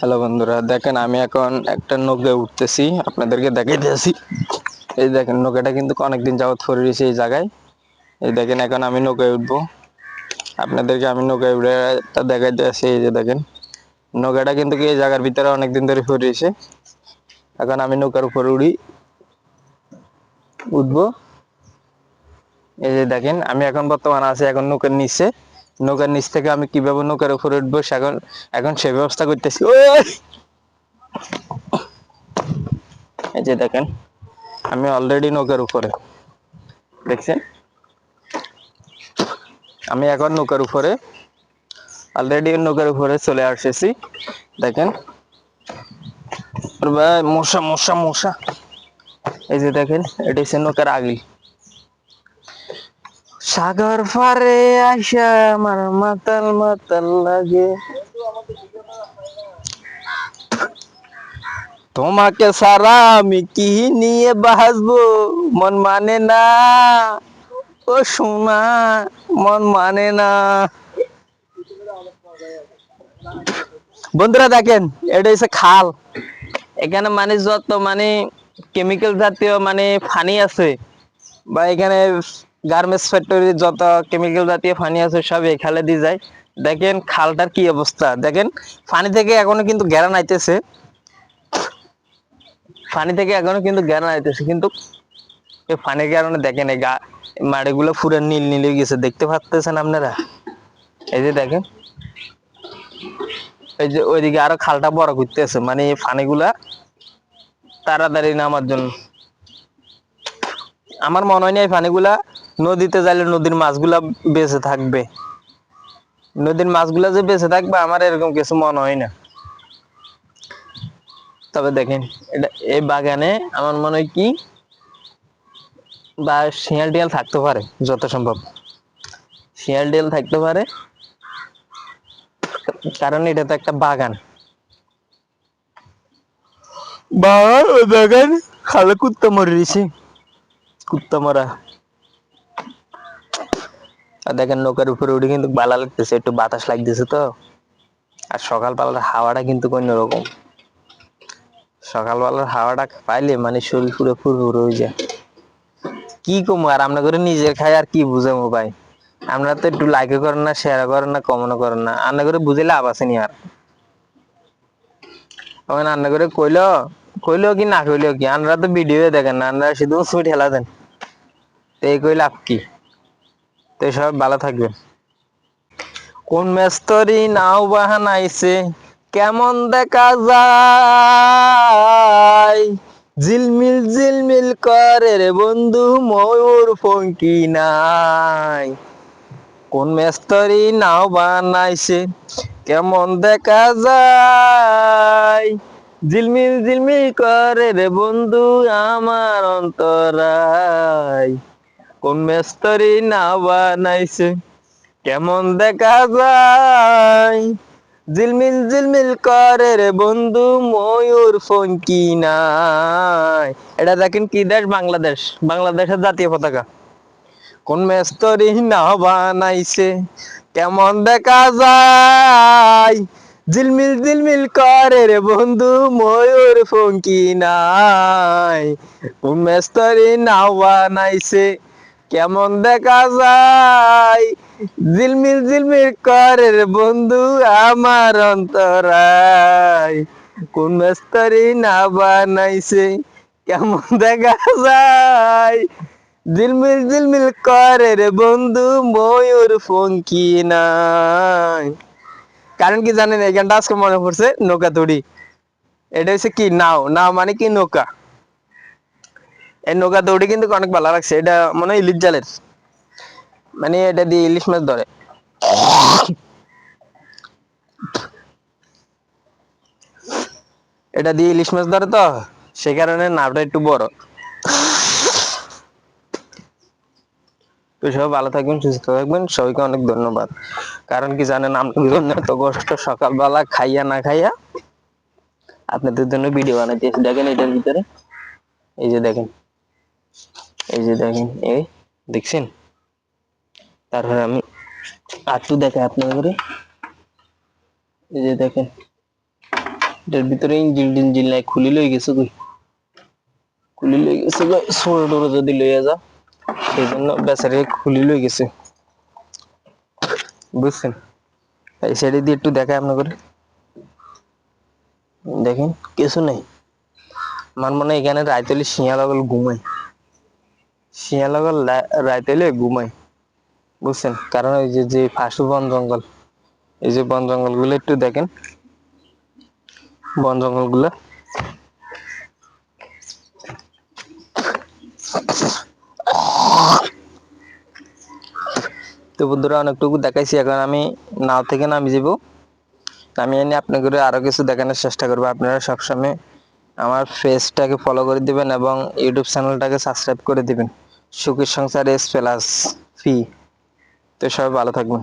Hello বন্ধুরা, দেখেন আমি এখন একটা নৌকায় উঠতেছি, আপনাদেরকে দেখাইতেছি এই দেখেন, নৌকাটা কিন্তু অনেকদিন যাবত পরে রয়েছে এই জায়গায়। এই দেখেন, এখন আমি নৌকায় উঠবো। আপনাদেরকে আমি নৌকায় উঠে দেখাইতে আসি এই যে দেখেন। নৌকাটা কিন্তু এই জায়গার ভিতরে অনেকদিন ধরে পরে রয়েছে। এখন আমি নৌকার উপরে উড়ি, উঠবো। এই যে দেখেন, আমি এখন বর্তমানে আছি এখন নৌকার নিচে। নৌকার নিচ থেকে আমি কীভাবে নৌকার উপরে উঠবো এখন এখন সে ব্যবস্থা করতেছি। এই যে দেখেন, আমি অলরেডি নৌকার উপরে। দেখছেন? আমি এখন নৌকার উপরে অলরেডি নৌকার উপরে চলে আসেছি দেখেন? মশা মশা মশা। এই যে দেখেন, এটা হচ্ছে নৌকার আগি সাগর পারে আসা আমার মাতাল মাতাল লাগে। তোমাকে সারা আমি কি নিয়ে বাঁচবো? মন মানে না। ও সোনা, মন মানে না। বন্ধুরা দেখেন, এটা হচ্ছে খাল। এখানে মানে যত মানে কেমিক্যাল জাতীয় মানে পানি আছে, বা এখানে গার্মেন্টস ফ্যাক্টরি যত কেমিক্যাল জাতীয় পানি আছে সব এই খালে দিয়ে যায়। দেখেন খালটার কি অবস্থা। দেখেন, পানি থেকে এখনও কিন্তু গ্যারান আইতেছে পানি থেকে এখনও কিন্তু গ্যারান আইতেছে কিন্তু এই পানির কারণে দেখেন এই গা মাড়িগুলো পুরো নীল নীল হয়ে গেছে। দেখতে পাচ্তেছেন আপনারা? এই যে দেখেন, এই যে ওইদিকে আরও খালটা বড় করতেছে। মানে এই পানিগুলা তাড়াতাড়ি নামার জন্য। আমার মনে হয় না এই পানিগুলা নদীতে যাইলে নদীর মাছগুলা বেঁচে থাকবে। নদীর মাছগুলা যে বেঁচে থাকবে আমার এরকম কিছু মনে হয় না। তবে দেখেন এটা এই বাগানে আমার মনে হয় কি বা শিয়াল টিয়াল থাকতে পারে যত সম্ভব। শিয়াল টিয়াল থাকতে পারে কারণ এটা তো একটা বাগান। বাগান? খালে কুত্তা মরে রয়েছে কুত্তা মরা। আর দেখেন নৌকার উপরে উঠে কিন্তু ভালো লাগতেছে, একটু বাতাস লাগতেছে তো। আর সকালবেলার হাওয়াটা কিন্তু অন্যরকম সকালবেলার হাওয়াটা পাইলে মানে শরীর পুরো ফুরফুর হয়ে যায়। কি কমো আর আমরা করে নিজের খাই আর কি বুঝামো ভাই? আমরা তো একটু লাইকও করেন না শেয়ার করেন না কমেন্টও করেন না। রান্না করে বুঝে লাভ আছে নি আর। ওখানে রান্না করে কইলো কইলো কি না কইলো কি? আমরা তো ভিডিও দেখেন না আমরা শুধু ঠেলা দেন। তো এই কই লাভ কি? তো সব ভালো থাকবেন কোন মেস্তরি নাও বাহানাইছে? কেমন দেখা যায়? ঝিলমিল ঝিলমিল করে রে বন্ধু, ময়ূর ফঙ্কি নাই। কোন মেস্তরি নাও বানাইছে কেমন দেখা যায়? ঝিলমিল ঝিলমিল করে রে বন্ধু, আমার অন্তরায়। কোন মেস্তরি নাও বানাইছে? কেমন দেখা যায়? ঝিলমিল ঝিলমিল করে রে বন্ধু, ময়ূর ফঙ্কি নাই? এটা দেখেন কি দেশ? বাংলাদেশ। বাংলাদেশের জাতীয় পতাকা। কোন মেস্তরি না বানাইছে? কেমন দেখা যায়? ঝিলমিল ঝিলমিল করে রে বন্ধু, ময়ূর ফঙ্কি নাই? কোন মেস্তরি না বানাইছে? কেমন দেখা যায়? জিলমিল জিলমিল করে বন্ধু আমার অন্তরায়। কোন মেস্তরি না বানাইছে? কেমন দেখা যায়? জিলমিল জিলমিল করে রে বন্ধু ময়ূর ফঙ্কি নাই। কারণ কি জানেন এই গানটা আজকে মনে পড়ছে? নৌকা তড়ি এটা হচ্ছে কি নাও? নাও মানে কি নৌকা? এই নৌকা দৌড়ি কিন্তু অনেক ভালো লাগছে। এটা মনে হয় ইলিশ জালের। মানে এটা দিয়ে ইলিশ মাছ ধরে। এটা দিয়ে ইলিশ মাছ ধরে তো সে কারণে নামটা একটু বড়। তো সবাই ভালো থাকবেন, সুস্থ থাকবেন। সবাইকে অনেক ধন্যবাদ। কারণ কি জানেন আপনাদের জন্য এত কষ্ট সকালবেলা খাইয়া না খাইয়া আপনাদের জন্য ভিডিও বানাইতেছি। দেখেন এটার ভিতরে। এই যে দেখেন। এই যে দেখেন, এই দেখছেন? তারপরে আমি আটটু দেখে আপনাদের এই যে দেখেন, এটার ভিতরে ইঞ্জিল টিঞ্জিল নাই খুলি লই গেছে কই? খুলি লই গেছে সরে টরে যদি লইয়া যা সেই জন্য বেচারে খুলি লই গেছে। বুঝছেন? এই সাইডে দিয়ে একটু দেখায় আপনার করে দেখেন, কিছু নেই। আমার মনে এখানে রাইতলে শিয়া লগল ঘুমাই শিয়া লগল রাইতলে ঘুমাই বুঝছেন? কারণ ওই যে যে ফাঁসু বন জঙ্গল, এই যে বন জঙ্গলগুলো একটু দেখেন। বন জঙ্গলগুলো তো বন্ধুরা, অনেকটুকু দেখাইছি। এখন আমি নাও থেকে নামি যাব আমি এনে আপনাকে আরও কিছু দেখানোর চেষ্টা করব। আপনারা সবসময় আমার ফেসটাকে ফলো করে দিবেন এবং ইউটিউব চ্যানেলটাকে সাবস্ক্রাইব করে দিবেন। সুখের সংসার এস প্লাস ফি তো সবাই ভালো থাকবেন।